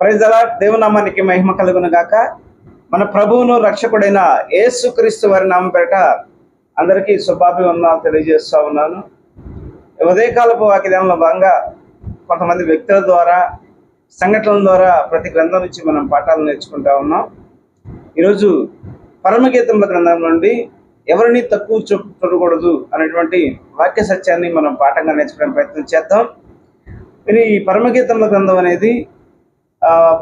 ప్రజల దేవునామానికి మహిమ కలుగును గాక. మన ప్రభువును రక్షకుడైన యేసుక్రీస్తు వారి నామం పేట అందరికీ శుభాభివందనాలు తెలియజేస్తూ ఉన్నాను. ఉదయకాలపు వాక్యంలో భాగంగా కొంతమంది వ్యక్తుల ద్వారా సంఘటనల ద్వారా ప్రతి గ్రంథం నుంచి మనం పాఠాలు నేర్చుకుంటా ఉన్నాం. ఈరోజు పరమగీతముల గ్రంథం నుండి ఎవరిని తక్కువ చూ- చూడకూడదు అనేటువంటి వాక్య సత్యాన్ని మనం పాఠంగా నేర్చుకునే ప్రయత్నం చేద్దాం. మరి ఈ పరమగీతముల గ్రంథం అనేది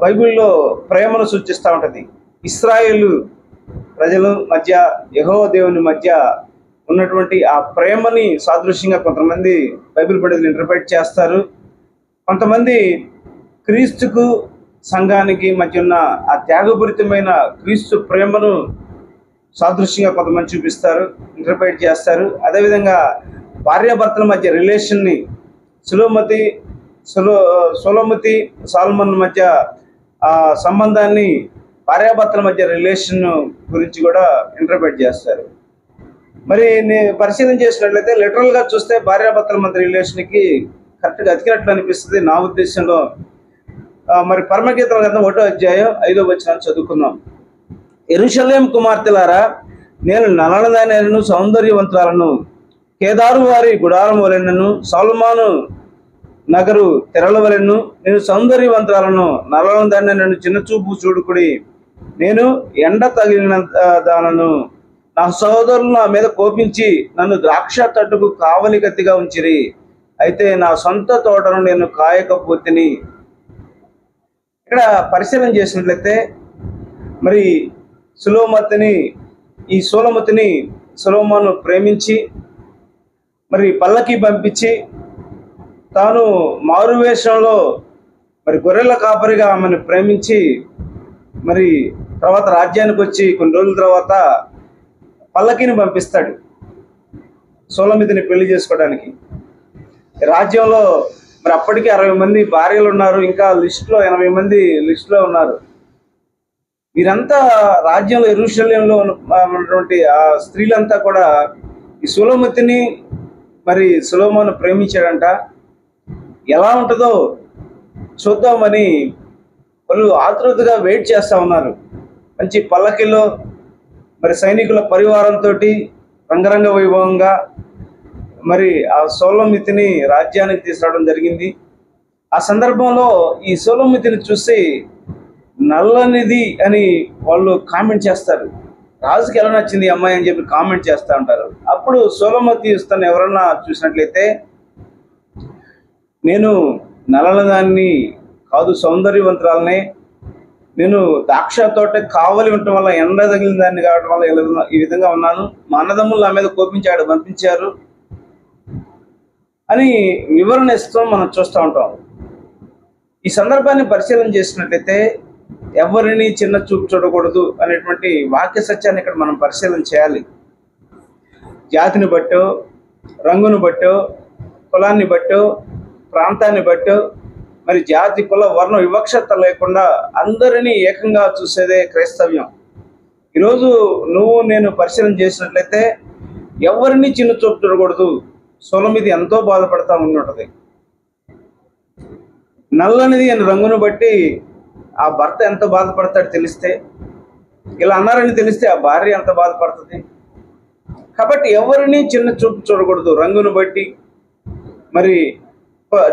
బైబిల్లో ప్రేమను సూచిస్తూ ఉంటుంది. ఇస్రాయేల్ ప్రజల మధ్య యహో దేవుని మధ్య ఉన్నటువంటి ఆ ప్రేమని సాదృశ్యంగా కొంతమంది బైబిల్ పండితులు ఇంటర్ప్రిట్ చేస్తారు. కొంతమంది క్రీస్తుకు సంఘానికి మధ్య ఉన్న ఆ త్యాగపూరితమైన క్రీస్తు ప్రేమను సాదృశ్యంగా కొంతమంది చూపిస్తారు ఇంటర్ప్రిట్ చేస్తారు. అదేవిధంగా భార్యాభర్తల మధ్య రిలేషన్ని సులోమతి సులో సోలోమతి సాల్మన్ మధ్య ఆ సంబంధాన్ని భార్యాభర్తల మధ్య రిలేషన్ గురించి కూడా ఇంటర్ప్రిట్ చేస్తారు. మరి నేను పరిశీలన చేసినట్లయితే లిటరల్గా చూస్తే భార్యాభర్తల మధ్య రిలేషన్కి కరెక్ట్గా అతికినట్లు అనిపిస్తుంది నా ఉద్దేశంలో. మరి పరమగీతం గ్రంథం ఒకటో అధ్యాయం ఐదో వచ్చిన చదువుకుందాం. ఎరుషలేం కుమార్తెలారా నేను నలనదైనను సౌందర్యవంతురాలను కేదారు వారి గుడారం వలెనను సాల్మాను నగరు తెరలవలను నేను సౌందర్యవంతురాలను నలనదాన్ని నన్ను చిన్న చూపు చూడుకుడి. నేను ఎండ తగిలిన దానను నా సహోదరులు నా మీద కోపించి నన్ను ద్రాక్ష తట్టుకు కావలి గత్తిగా ఉంచిరి. అయితే నా సొంత తోటను నేను కాయకపోతిని. ఇక్కడ పరిశీలన చేసినట్లయితే మరి సులోమతిని ఈ సోలమతిని సులోమాను ప్రేమించి మరి పల్లకి పంపించి తాను మారువేషంలో మరి గొర్రెల కాపరిగా ఆమెను ప్రేమించి మరి తర్వాత రాజ్యానికి వచ్చి కొన్ని రోజుల తర్వాత పల్లకిని పంపిస్తాడు సోలమితిని పెళ్ళి చేసుకోవడానికి. రాజ్యంలో మరి అప్పటికి అరవై మంది భార్యలు ఉన్నారు ఇంకా లిస్టులో ఎనభై మంది లిస్టులో ఉన్నారు. వీరంతా రాజ్యంలో ఎరుషల్యంలో ఉన్నటువంటి ఆ స్త్రీలంతా కూడా ఈ సులోమతిని మరి సులోమను ప్రేమించాడంట. ఎలా ఉంటుందో చూద్దామని వాళ్ళు ఆతృతగా వెయిట్ చేస్తూ ఉన్నారు. మంచి పల్లకిలో మరి సైనికుల పరివారంతో రంగరంగ వైభవంగా మరి ఆ సోలమితిని రాజ్యానికి తీసుకురావడం జరిగింది. ఆ సందర్భంలో ఈ సోలమితిని చూసి నల్లనిది అని వాళ్ళు కామెంట్ చేస్తారు. రాజుకి ఎలా నచ్చింది అమ్మాయి అని చెప్పి కామెంట్ చేస్తూ ఉంటారు. అప్పుడు సోలమతి ఇస్తాను ఎవరన్నా చూసినట్లయితే నేను నల్లదాన్ని కాదు సౌందర్యవంతురాలనే. నేను ద్రాక్ష తోట కావలి ఉండటం వల్ల ఎండ తగిలిన దాన్ని కావడం వల్ల ఈ విధంగా ఉన్నాను. మా అన్నదమ్ములు నా మీద కోపించాడు పంపించారు. అని వివరణ ఇస్తాం మనం చూస్తూ ఉంటాం. ఈ సందర్భాన్ని పరిశీలన చేసినట్లయితే ఎవరిని చిన్న చూపు చూడకూడదు అనేటువంటి వాక్య సత్యాన్ని ఇక్కడ మనం పరిశీలన చేయాలి. జాతిని బట్టో రంగును బట్టో కులాన్ని బట్టో ప్రాంతాన్ని బట్టి మరి జాతి కుల వర్ణ వివక్షత లేకుండా అందరినీ ఏకంగా చూసేదే క్రైస్తవ్యం. ఈరోజు నువ్వు నేను పరిశీలన చేసినట్లయితే ఎవరిని చిన్న చూపు చూడకూడదు సొలమిది ఎంతో బాధపడతా ఉంటుంటది నల్లనిది అని రంగును బట్టి ఆ భర్త ఎంత బాధపడతాడు తెలిస్తే ఇలా అన్నారని తెలిస్తే ఆ భార్య ఎంత బాధపడుతుంది. కాబట్టి ఎవరిని చిన్న చూపు చూడకూడదు రంగును బట్టి. మరి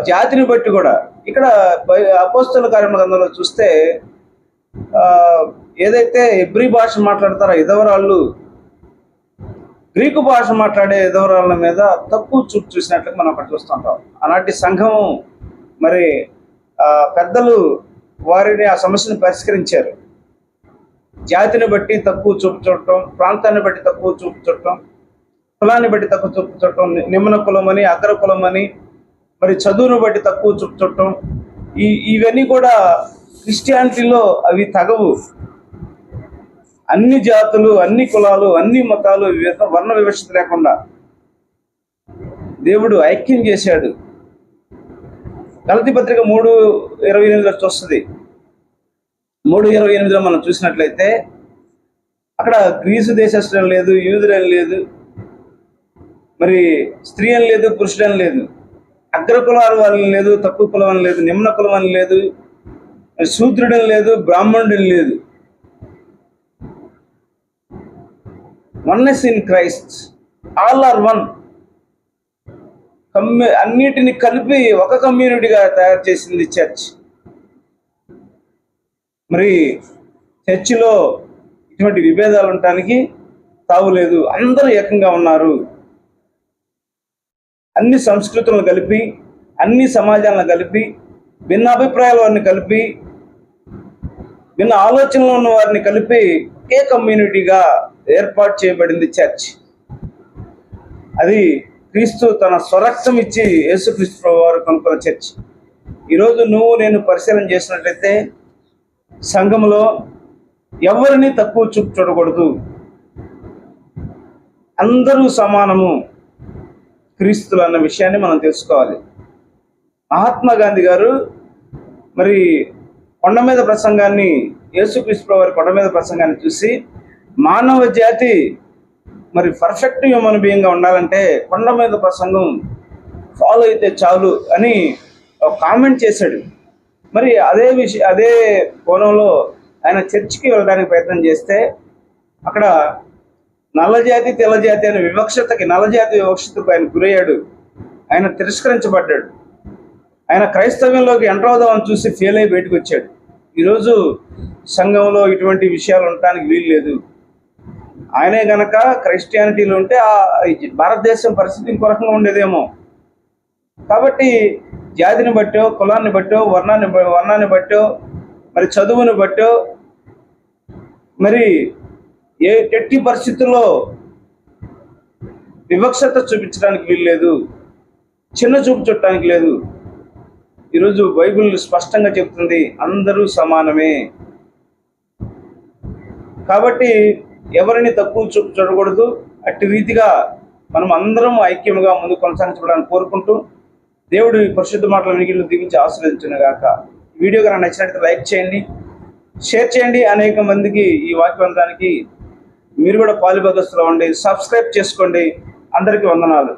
జాతిని బట్టి కూడా. ఇక్కడ అపోస్తుల అపోస్తల కార్యముల గ్రంథంలో చూస్తే ఆ, ఏదైతే ఎబ్రి భాష మాట్లాడతారో ఎదవరాళ్ళు గ్రీకు భాష మాట్లాడే ఎదవరాళ్ళ మీద తక్కువ చూపు చూసినట్లు మనం అక్కడ చూస్తుంటాం అలాంటి సంఘం మరి ఆ, పెద్దలు వారిని ఆ సమస్యను పరిష్కరించారు. జాతిని బట్టి తక్కువ చూపు చూడటం ప్రాంతాన్ని బట్టి తక్కువ చూపు చూడటం కులాన్ని బట్టి తక్కువ చూపు చూడటం నిమ్మన కులం అని అగ్ర కులం అని మరి చదువును బట్టి తక్కువ చూపు ఈ ఇవన్నీ కూడా క్రిస్టియానిటీలో అవి తగవు. అన్ని జాతులు అన్ని కులాలు అన్ని మతాలు వర్ణ వివక్షత లేకుండా దేవుడు ఐక్యం చేశాడు. గలతి పత్రిక మూడు ఇరవై ఎనిమిదిలో చూస్తుంది. మూడు ఇరవై ఎనిమిదిలో మనం చూసినట్లయితే అక్కడ గ్రీసు దేశస్తులం లేదు యూదులని లేదు మరి స్త్రీ అని లేదు పురుషుడని లేదు. అగ్ర కులాలు వాళ్ళని లేదు తక్కువ కులం అని లేదు నిమ్న కులం అని లేదు శూద్రుడని లేదు బ్రాహ్మణుడని లేదు. Oneness in Christ all are one కమ్యూ అన్నిటిని కలిపి ఒక కమ్యూనిటీగా తయారు చేసింది చర్చ్. మరి చర్చిలో ఇటువంటి విభేదాలు ఉండటానికి తావులేదు అందరూ ఏకంగా ఉన్నారు. అన్ని సంస్కృతులను కలిపి అన్ని సమాజాలను కలిపి భిన్న అభిప్రాయాల వారిని కలిపి భిన్న ఆలోచనలు ఉన్న వారిని కలిపి ఏ కమ్యూనిటీగా ఏర్పాటు చేయబడింది చర్చ్. అది క్రీస్తు తన స్వరక్తం ఇచ్చి యేసుక్రీస్తు వారు కనుక్కున్న చర్చ్. ఈరోజు నువ్వు నేను పరిశీలన చేసినట్లయితే సంఘంలో ఎవరిని తక్కువ చూపు చూడకూడదు. అందరూ సమానము. క్రీస్తులు అన్న విషయాన్ని మనం తెలుసుకోవాలి. మహాత్మా గాంధీ గారు మరి కొండ మీద ప్రసంగాన్ని యేసుక్రీస్తు వారి కొండ మీద ప్రసంగాన్ని చూసి మానవ జాతి మరి పర్ఫెక్ట్ హ్యూమన్ బీయింగ్గా ఉండాలంటే కొండ మీద ప్రసంగం ఫాలో అయితే చాలు అని ఒక కామెంట్ చేశాడు. మరి అదే విషయం అదే కోణంలో ఆయన చర్చికి వెళ్ళడానికి ప్రయత్నం చేస్తే అక్కడ నల్లజాతి తెల్లజాతి అనే వివక్షతకి నల్లజాతి వివక్షతకు ఆయన గురయ్యాడు. ఆయన తిరస్కరించబడ్డాడు. ఆయన క్రైస్తవ్యంలోకి ఎంటర్ అవుదామని చూసి ఫెయిల్ అయి బయటకు వచ్చాడు. ఈరోజు సంఘంలో ఇటువంటి విషయాలు ఉండటానికి వీలు లేదు. ఆయనే గనక క్రైస్టియానిటీలో ఉంటే ఆ భారతదేశం పరిస్థితి ఇంకో రకంగా ఉండేదేమో. కాబట్టి జాతిని బట్టో కులాన్ని బట్టో వర్ణాన్ని వర్ణాన్ని బట్టో మరి చదువుని బట్టో మరి ఏ ఎట్టి పరిస్థితుల్లో వివక్షత చూపించడానికి వీలు లేదు చిన్న చూపు చూడటానికి లేదు. ఈరోజు బైబిల్ స్పష్టంగా చెప్తుంది అందరూ సమానమే. కాబట్టి ఎవరిని తక్కువ చూపు చూడకూడదు. అట్టి రీతిగా మనం అందరం ఐక్యముగా ముందు కొనసాగించబడాలని కోరుకుంటూ దేవుడు పరిశుద్ధ మాటల వెనుకలు దిగించి ఆశీర్వదించిన గాక. వీడియో కనుక నచ్చినట్లయితే లైక్ చేయండి షేర్ చేయండి. అనేక మందికి ఈ వాక్యవంతానికి మీరు కూడా పాలుభగస్తులు అవ్వండి. సబ్స్క్రైబ్ చేసుకోండి. అందరికీ వందనాలు.